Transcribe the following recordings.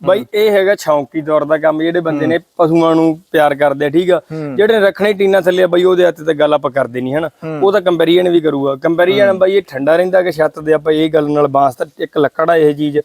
ਬਾਈ ਇਹ ਹੈਗਾ ਸ਼ੌਂਕੀ ਤੌਰ ਦਾ ਕੰਮ ਜਿਹੜੇ ਬੰਦੇ ਨੇ ਪਸ਼ੂਆਂ ਨੂੰ ਪਿਆਰ ਕਰਦੇ ਆ ਠੀਕ ਆ? ਜਿਹੜੇ ਰੱਖਣੇ ਟੀਨਾ ਥੱਲੇ ਆ ਬਾਈ ਉਹਦੇ ਹੱਥ ਤੇ ਗੱਲ ਆਪਾਂ ਕਰਦੇ ਨਹੀਂ ਹਨਾ? ਉਹ ਤਾਂ ਕੰਪੈਰੀਜ਼ਨ ਵੀ ਕਰੂਗਾ। ਕੰਪੈਰੀਜ਼ਨ ਬਾਈ ਇਹ ਠੰਡਾ ਰਹਿੰਦਾ ਕਿ ਛੱਤ ਦੇ ਆਪਾਂ ਇਹ ਗੱਲ ਨਾਲ ਬਾਂਸ ਤਾਂ ਇੱਕ ਲੱਕੜ ਆ ਇਹ ਚੀਜ਼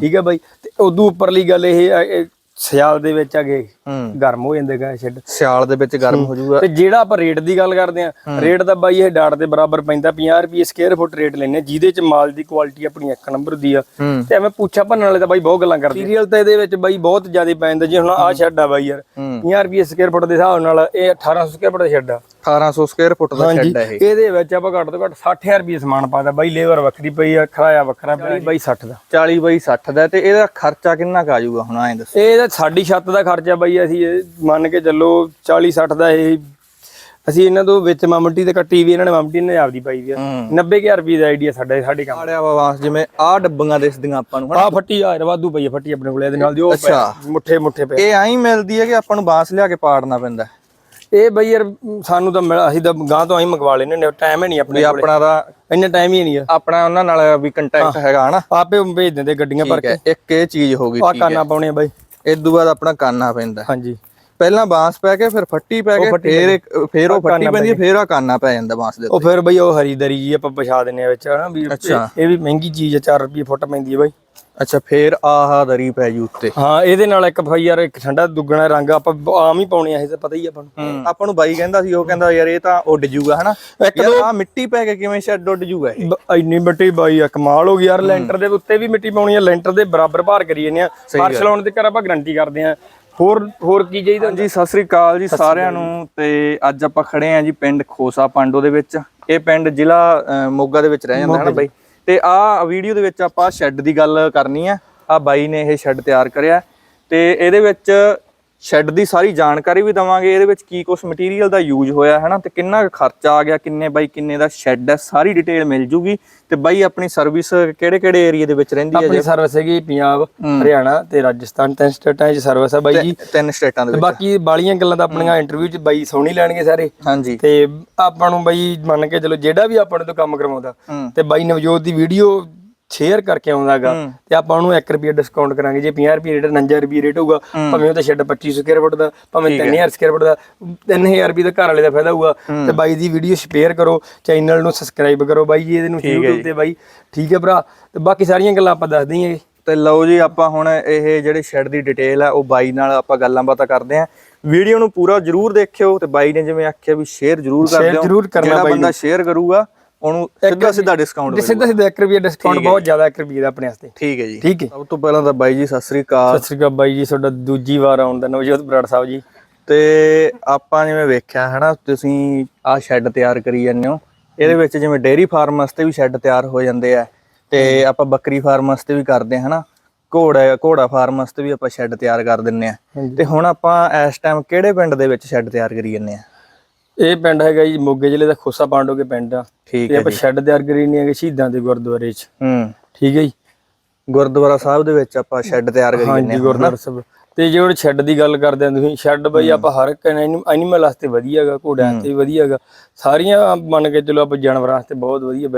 ਠੀਕ ਹੈ ਬਾਈ? ਤੇ ਉਦੋਂ ਉੱਪਰਲੀ ਗੱਲ ਇਹ ਆ, ਇਹ ਸਿਆਲ ਦੇ ਵਿੱਚ ਅਗੇ ਹੂੰ। ਗਰਮ ਹੋ ਜਾਂਦੇ ਗਾ ਸ਼ੈੱਡ। ਸਿਆਲ ਦੇ ਵਿੱਚ ਗਰਮ ਹੋ। ਜਾਊਗਾ। ਤੇ ਜਿਹੜਾ ਆਪਾਂ ਰੇਟ ਦੀ ਗੱਲ ਕਰਦੇ ਆ ਰੇਟ ਤਾਂ ਬਾਈ ਇਹ ਡਾਟ ਦੇ ਬਰਾਬਰ ਪੈਂਦਾ 50 ਰੁਪਏ ਸਕੁਅਰ ਫੁੱਟ ਰੇਟ ਲੈਨੇ ਜਿਹਦੇ ਚ ਮਾਲ ਦੀ ਕੁਆਲਿਟੀ ਆਪਣੀ ਇੱਕ ਨੰਬਰ ਦੀ ਆ। ਤੇ ਐਵੇਂ ਪੁੱਛਾ ਭੰਨਣ ਵਾਲੇ ਤਾਂ ਬਾਈ ਬਹੁਤ ਗੱਲਾਂ ਕਰਦੇ ਮਟੀਰੀਅਲ ਤਾਂ ਇਹਦੇ ਵਿੱਚ ਬਾਈ ਬਹੁਤ ਜ਼ਿਆਦਾ ਪੈਂਦਾ ਜੀ ਹੁਣ ਆਹ ਸ਼ੈੱਡ ਆ ਬਾਈ ਯਾਰ ਹੂੰ। 50 ਰੁਪਏ ਸਕੁਅਰ ਫੁੱਟ ਦੇ ਹਿਸਾਬ ਨਾਲ ਇਹ 1800 ਸਕੁਅਰ ਫੁੱਟ ਦਾ ਸ਼ੈੱਡ ਆ। 1800 ਸਕੁਅਰ ਫੁੱਟ ਦਾ ਸ਼ੈੱਡ ਹੈ ਇਹ। ਇਹਦੇ ਵਿੱਚ ਆਪਾਂ ਘੱਟ ਤੋਂ ਘੱਟ 60000 ਰੁਪਏ ਸਮਾਨ ਪਾਦਾ ਬਾਈ ਲੇਬਰ ਵੱਖਰੀ ਪਈ ਆ ਕਿਰਾਇਆ ਵੱਖਰਾ ਪਈ ਬਾਈ 60 ਦਾ। 40 ਬਾਈ 60 ਦਾ ਤੇ ਇਹਦਾ ਖਰਚਾ ਕਿੰਨਾ ਕੁ ਆ ਜਾਊਗਾ ਹੁਣ ਐਂ ਦੱਸੋ। ਇਹ ਤਾਂ ਸਾਡੀ ਛੱਤ ਦਾ ਖਰਚਾ ਬਾਈ ਅਸੀਂ ਇਹ ਮੰਨ ਕੇ ਚੱਲੋ 40 60 ਦਾ ਇਹ ਅਸੀਂ ਇਹਨਾਂ ਤੋਂ ਵਿੱਚ ਮਾਮਟੀ ਤੇ ਕੱਟੀ ਵੀ ਇਹਨਾਂ ਨੇ ਮਾਮਟੀ ਨੇ ਆਪਦੀ ਪਾਈ ਵੀ ਆ। ਹੂੰ। 90000 ਰੁਪਏ ਦਾ ਆਈਡੀਆ ਸਾਡਾ ਸਾਡੇ ਕੰਮ। ਆੜਿਆ ਵਾਂਸ ਜਿਵੇਂ ਆਹ ਡੱਬੀਆਂ ਦਿਸਦੀਆਂ ਆਪਾਂ ਨੂੰ ਆ ਫੱਟੀ ਆ ਵਾਧੂ ਪਈ ਆ ਫੱਟੀ ਆਪਣੇ ਕੋਲੇ ਇਹਦੇ ਨਾਲ ਦੀ ਉਹ ਮੁੱਠੇ ਮੁੱਠੇ ਪਏ। ਇਹ ਐਂ ਮਿਲਦੀ ਹੈ ਕਿ ਆਪਾਂ ਨੂੰ ਬਾਂਸ ਲਿਆ ਕੇ ਪਾੜਨਾ ਪੈਂਦਾ। ਇਹ ਬਈ ਯਾਰ ਸਾਨੂੰ ਤਾਂ ਮਿਲ- ਅਸੀਂ ਤਾਂ ਗਾਂ ਤੋਂ ਆਈ ਮੰਗਵਾ ਲੈਨੇ ਨੇ ਟਾਈਮ ਹੀ ਨਹੀਂ ਆਪਣੇ ਕੋਲੇ। ਆਪਣਾ ਦਾ ਇੰਨਾ ਟਾਈਮ ਹੀ ਨਹੀਂ ਆ। ਆਪਣਾ ਉਹਨਾਂ ਨਾਲ ਵੀ ਕੰਟੈਕਟ ਹੈਗਾ ਹਨਾ? ਆਪੇ ਭੇਜ ਦਿੰਦੇ ਗੱਡੀਆਂ ਭਰ ਹੈ ਇੱਕ ਇਹ ਚੀਜ਼ ਹੋ ਗਈ ਆ ਠੀਕ ਹੈ। ਕਾਨਾ ਪਾਉਣੇ ਆ ਬਾਈ। ਇਸ ਤੋਂ ਬਾਅਦ ਆਪਣਾ ਕਾਨਾ ਪੈਂਦਾ। ਹਾਂਜੀ। ਪਹਿਲਾਂ ਬਾਂਸ ਪੈ ਕੇ ਫਿਰ ਫੱਟੀ ਪੈ ਕੇ ਫਿਰ ਇੱਕ- ਫਿਰ ਉਹ ਫੱਟੀ ਪੈਂਦੀ ਫਿਰ ਆ ਕਾਨਾ ਪੈ ਜਾਂਦਾ ਬਾਂਸ ਦੇ ਉਹ ਫਿਰ ਬਈ ਉਹ ਹਰੀਦਰੀ ਜੀ ਆਪਾਂ ਪਛਾ ਦਿੰਨੇ ਆ ਵਿੱਚ ਹਨਾ ਵੀ। ਇਹ ਵੀ ਮਹਿੰਗੀ ਚੀਜ਼ ਆ 4 ਰੁਪਏ ਫੁੱਟ ਪੈਂਦੀ ਹੈ ਬਾਈ। ਅੱਛਾ ਫਿਰ ਆਹ ਦਰੀ ਪੈ ਜੂ ਉੱਤੇ। ਹਾਂ ਇਹਦੇ ਨਾਲ ਇੱਕ ਫਾਈ ਯਾਰ ਇੱਕ ਠੰਡਾ ਦੁੱਗਣਾ ਰੰਗ ਆਪਾਂ ਆਮ ਹੀ ਪਾਉਣੇ ਆ ਇਹ ਤਾਂ ਪਤਾ ਹੀ ਆਪਾਂ ਨੂੰ। ਆਪਾਂ ਨੂੰ ਬਾਈ ਕਹਿੰਦਾ ਸੀ ਉਹ ਕਹਿੰਦਾ ਯਾਰ ਇਹ ਤਾਂ ਉੱਡ ਜੂਗਾ ਹਨਾ? ਇੱਕ ਯਾਰ ਆ ਮਿੱਟੀ ਪੈ ਕੇ ਕਿਵੇਂ ਸ਼ੈੱਡ ਉੱਡ ਜੂਗਾ ਇਹ? ਇੰਨੀ ਮਿੱਟੀ ਬਾਈ ਆ ਕਮਾਲ ਹੋ ਗਈ ਯਾਰ ਲੈਂਟਰ ਦੇ ਉੱਤੇ ਵੀ ਮਿੱਟੀ ਪਾਉਣੀ ਆ ਲੈਂਟਰ ਦੇ ਬਰਾਬਰ ਭਾਰ ਕਰੀ ਜਾਂਦੇ ਆ। ਫਰਸ਼ ਲਾਉਣ ਦੇ ਕਰ ਆਪਾਂ ਗਾਰੰਟੀ ਕਰਦੇ ਆ। ਹੋਰ ਹੋਰ ਕੀ ਚਾਹੀਦਾ ਜੀ ਸਤਿ ਸ੍ਰੀ ਅਕਾਲ ਜੀ ਸਾਰਿਆਂ ਨੂੰ ਤੇ ਅੱਜ ਆਪਾਂ ਖੜੇ ਆਂ ਜੀ ਪਿੰਡ ਖੋਸਾ ਪਾਂਡੋ ਦੇ ਵਿੱਚ। ਇਹ ਪਿੰਡ ਜ਼ਿਲ੍ਹਾ ਮੋਗਾ ਦੇ ਵਿੱਚ ਰਹਿ ਜਾਂਦਾ ਹੈ ਨਾ ਬਾਈ? ਤੇ ਆਹ ਵੀਡੀਓ ਦੇ ਵਿੱਚ ਆਪਾਂ ਸ਼ੈੱਡ ਦੀ ਗੱਲ ਕਰਨੀ ਆ। ਆ ਬਾਈ ਨੇ ਇਹ ਸ਼ੈੱਡ ਤਿਆਰ ਕਰਿਆ। ਤੇ ਇਹਦੇ ਵਿੱਚ ਸ਼ੈੱਡ ਦੀ ਸਾਰੀ ਜਾਣਕਾਰੀ ਵੀ ਦਵਾਂਗੇ ਇਹਦੇ ਵਿੱਚ ਕੀ ਕੁਝ ਮਟੀਰੀਅਲ ਦਾ ਯੂਜ਼ ਹੋਇਆ ਹੈ ਨਾ ਤੇ ਕਿੰਨਾ ਖਰਚਾ ਆ ਗਿਆ ਕਿੰਨੇ ਬਾਈ ਕਿੰਨੇ ਦਾ ਸ਼ੈੱਡ ਹੈ ਸਾਰੀ ਡਿਟੇਲ ਮਿਲ ਜੂਗੀ। ਤੇ ਬਾਈ ਆਪਣੀ ਸਰਵਿਸ ਕਿਹੜੇ ਕਿਹੜੇ ਏਰੀਆ ਦੇ ਵਿੱਚ ਰਹਿੰਦੀ ਹੈ ਆਪਣੀ ਸਰਵਿਸ ਹੈਗੀ ਪੰਜਾਬ ਹਰਿਆਣਾ ਤੇ ਰਾਜਸਥਾਨ ਤਿੰਨ ਸਟੇਟਾਂ 'ਚ ਸਰਵਿਸ ਆ ਬਾਈ ਜੀ। ਤਿੰਨ ਸਟੇਟਾਂ ਦੇ ਵਿੱਚ। ਬਾਕੀ ਬਾਲੀਆਂ ਗੱਲਾਂ ਤਾਂ ਆਪਣੀਆਂ ਇੰਟਰਵਿਊ 'ਚ ਬਾਈ ਸੋਣੀ ਲੈਣਗੇ ਸਾਰੇ। ਹਾਂਜੀ। ਤੇ ਆਪਾਂ ਨੂੰ ਬਾਈ ਮੰਨ ਕੇ ਚਲੋ ਜਿਹੜਾ ਵੀ ਆਪਾਂ ਤੋਂ ਕੰਮ ਕਰਵਾਉਂਦਾ। ਹੂੰ। ਤੇ ਬਾਈ ਨਵਜੋਤ ਦੀ ਵੀਡੀਓ ਸ਼ੇਅਰ ਕਰਕੇ ਆਉਂਦਾਗਾ ਤੇ ਆਪਾਂ ਉਹਨੂੰ 1 ਰੁਪਿਆ ਡਿਸਕਾਊਂਟ ਕਰਾਂਗੇ। ਜੇ 50 ਰੁਪਏ ਰੇਟ 49 ਰੁਪਏ ਰੇਟ ਹੋਊਗਾ ਭਾਵੇਂ ਉਹ ਤਾਂ ਸ਼ੈੱਡ 25 ਸਕੁਅਰ ਫੁੱਟ ਦਾ ਭਾਵੇਂ 3000 ਸਕੁਅਰ ਫੁੱਟ ਦਾ 3000 ਰੁਪਏ ਦਾ ਘਰ ਵਾਲੇ ਦਾ ਫਾਇਦਾ ਹੋਊਗਾ। ਤੇ ਬਾਈ ਦੀ ਵੀਡੀਓ ਸ਼ੇਅਰ ਕਰੋ ਚੈਨਲ ਨੂੰ ਸਬਸਕ੍ਰਾਈਬ ਕਰੋ ਬਾਈ ਇਹਦੇ ਨੂੰ YouTube ਤੇ ਬਾਈ। ਠੀਕ ਹੈ ਭਰਾ ਤੇ ਬਾਕੀ ਸਾਰੀਆਂ ਗੱਲਾਂ ਆਪਾਂ ਦੱਸ ਦਈਏ ਤੇ ਲਓ ਜੀ ਆਪਾਂ ਹੁਣ ਇਹ ਜਿਹੜੇ ਸ਼ੈੱਡ ਦੀ ਡਿਟੇਲ ਹੈ ਉਹ ਬਾਈ ਨਾਲ ਆਪਾਂ ਗੱਲਾਂ ਬਾਤਾਂ ਕਰਦੇ ਆਂ ਵੀਡੀਓ ਨੂੰ ਪੂਰਾ ਜਰੂਰ ਦੇਖਿਓ ਤੇ ਬਾਈ ਨੇ ਜਿਵੇਂ ਆਖਿਆ ਵੀ ਸ਼ੇਅਰ ਜਰੂਰ ਕਰ ਦਿਓ। ਜਿਹੜਾ ਬੰਦਾ ਸ਼ੇਅਰ ਕਰੂਗਾ ਉਹਨੂੰ ਸਿੱਧਾ ਸਿੱਧਾ ਡਿਸਕਾਊਂਟ ਸਿੱਧਾ ਸਿੱਧਾ 1 ਰੁਪਿਆ ਡਿਸਕਾਊਂਟ ਬਹੁਤ ਜ਼ਿਆਦਾ 1 ਰੁਪਏ ਦਾ ਆਪਣੇ ਵਾਸਤੇ। ਠੀਕ ਹੈ ਜੀ। ਠੀਕ ਹੈ। ਸਭ ਤੋਂ ਪਹਿਲਾਂ ਤਾਂ ਬਾਈ ਜੀ ਸਤਿ ਸ੍ਰੀ ਅਕਾਲ। ਸਤਿ ਸ਼੍ਰੀ ਅਕਾਲ ਬਾਈ ਜੀ ਤੁਹਾਡਾ ਦੂਜੀ ਵਾਰ ਆਉਣ ਦਾ ਨਵਜੋਤ ਬਰਾੜ ਸਾਹਿਬ ਜੀ। ਤੇ ਆਪਾਂ ਜਿਵੇਂ ਵੇਖਿਆ ਹਨਾ ਤੁਸੀਂ ਆਹ ਸ਼ੈੱਡ ਤਿਆਰ ਕਰੀ ਜਾਂਦੇ ਹੋ। ਇਹਦੇ ਵਿੱਚ ਜਿਵੇਂ ਡੇਅਰੀ ਫਾਰਮ ਵਾਸਤੇ ਵੀ ਸ਼ੈੱਡ ਤਿਆਰ ਹੋ ਜਾਂਦੇ ਆ। ਤੇ ਆਪਾਂ ਬੱਕਰੀ ਫਾਰਮ ਵਾਸਤੇ ਵੀ ਕਰਦੇ ਹਾਂ ਹਨਾ। ਘੋੜਾ ਘੋੜਾ ਫਾਰਮ ਵਾਸਤੇ ਵੀ ਆਪਾਂ ਸ਼ੈੱਡ ਤਿਆਰ ਕਰ ਦਿੰਨੇ ਆ। ਤੇ ਹੁਣ ਆਪਾਂ ਇਸ ਟਾਈਮ ਕਿਹੜੇ ਪਿੰਡ ਦੇ ਵਿੱਚ ਸ਼ੈੱਡ ਤਿਆਰ ਕਰੀ ਜਾਂਦੇ ਆ? ਇਹ ਪਿੰਡ ਹੈਗਾ ਜੀ ਮੋਗੇ ਜ਼ਿਲ੍ਹੇ ਦਾ ਖੋਸਾ ਪਾਂਡੋ ਕੇ ਪਿੰਡ ਆ। ਠੀਕ ਤੇ ਹੈ ਆਪਾਂ ਸ਼ੈੱਡ ਤਿਆਰ ਕਰੀ ਨਹੀਂ ਹੈਗੇ ਸ਼ਹੀਦਾਂ ਦੇ ਗੁਰਦੁਆਰੇ 'ਚ। ਹੂੰ। ਠੀਕ ਹੈ ਜੀ। ਗੁਰਦੁਆਰਾ ਸਾਹਿਬ ਦੇ ਵਿੱਚ ਆਪਾਂ ਸ਼ੈੱਡ ਤਿਆਰ ਕਰੀ ਜਾਂਦੇ ਹਾਂਜੀ ਗੁਰਦੁਆਰਾ ਸਾਹਿਬ। ਤੇ ਜੇ ਉਹ ਸ਼ੈੱਡ ਦੀ ਗੱਲ ਕਰਦੇ ਆ ਤੁਸੀਂ ਸ਼ੈੱਡ ਬਈ ਆਪਾਂ ਹਰ ਇੱਕ ਐਨੀਮਲ ਵਾਸਤੇ ਵਧੀਆ ਹੈਗਾ ਘੋੜਿਆਂ ਤੇ ਵੀ ਵਧੀਆ ਹੈਗਾ। ਸਾਰੀਆਂ ਮੰਨ ਕੇ ਚਲੋ ਆਪਾਂ ਜਾਨਵਰਾਂ ਵਾਸਤੇ ਬਹੁਤ ਵਧੀਆ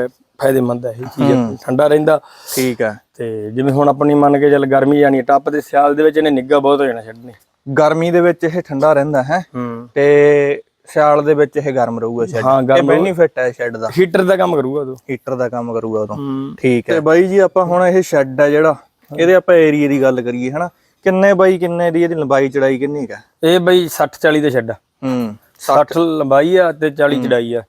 ਫਾਇਦੇਮੰਦ ਹੈ ਇਹ ਚੀਜ਼। ਠੰਡਾ ਰਹਿੰਦਾ। ਠੀਕ ਹੈ ਤੇ ਜਿਵੇਂ ਹੁਣ ਆਪਣੀ ਮੰਨ ਕੇ ਚੱਲ ਗਰਮੀ ਜਾਣੀ ਹੈ, ਟੱਪ ਦੇ ਸਿਆਲ ਦੇ ਵਿੱਚ ਇਹਨੇ ਨਿੱਗਾ ਬਹੁਤ ਹੋ ਜਾਣਾ ਸ਼ੈੱਡ ਨੇ। ਗਰਮੀ ਦੇ ਵਿੱਚ ਇਹ ਠੰਡਾ ਰਹਿੰਦਾ ਹੈ? ਹੂੰ। ਤੇ ਸਿਆਲ ਦੇ ਵਿੱਚ ਇਹ ਗਰਮ ਰਹੂਗਾ ਸ਼ੈੱਡ ਹਾਂ ਗਰਮ ਬੈਨੀਫਿਟ ਹੈ ਸ਼ੈੱਡ ਦਾ। ਹੀਟਰ ਦਾ ਕੰਮ ਕਰੂਗਾ ਉਹ। ਹੀਟਰ ਦਾ ਕੰਮ ਕਰੂਗਾ ਉਦੋਂ ਹੂੰ। ਠੀਕ ਹੈ। ਤੇ ਬਾਈ ਜੀ ਆਪਾਂ ਹੁਣ ਇਹ ਸ਼ੈੱਡ ਆ ਜਿਹੜਾ ਇਹਦੇ ਆਪਾਂ ਏਰੀਆ ਦੀ ਗੱਲ ਕਰੀਏ ਹਨਾ? ਕਿੰਨੇ ਬਾਈ ਕਿੰਨੇ ਦੀ ਇਹਦੀ ਲੰਬਾਈ ਚੜਾਈ ਕਿੰਨੀ ਕਾ ਇਹ ਬਈ 60 40 ਦਾ ਸ਼ੈੱਡ ਹੂੰ। 60 ਲੰਬਾਈ ਆ ਤੇ 40 ਚੜਾਈ ਆ।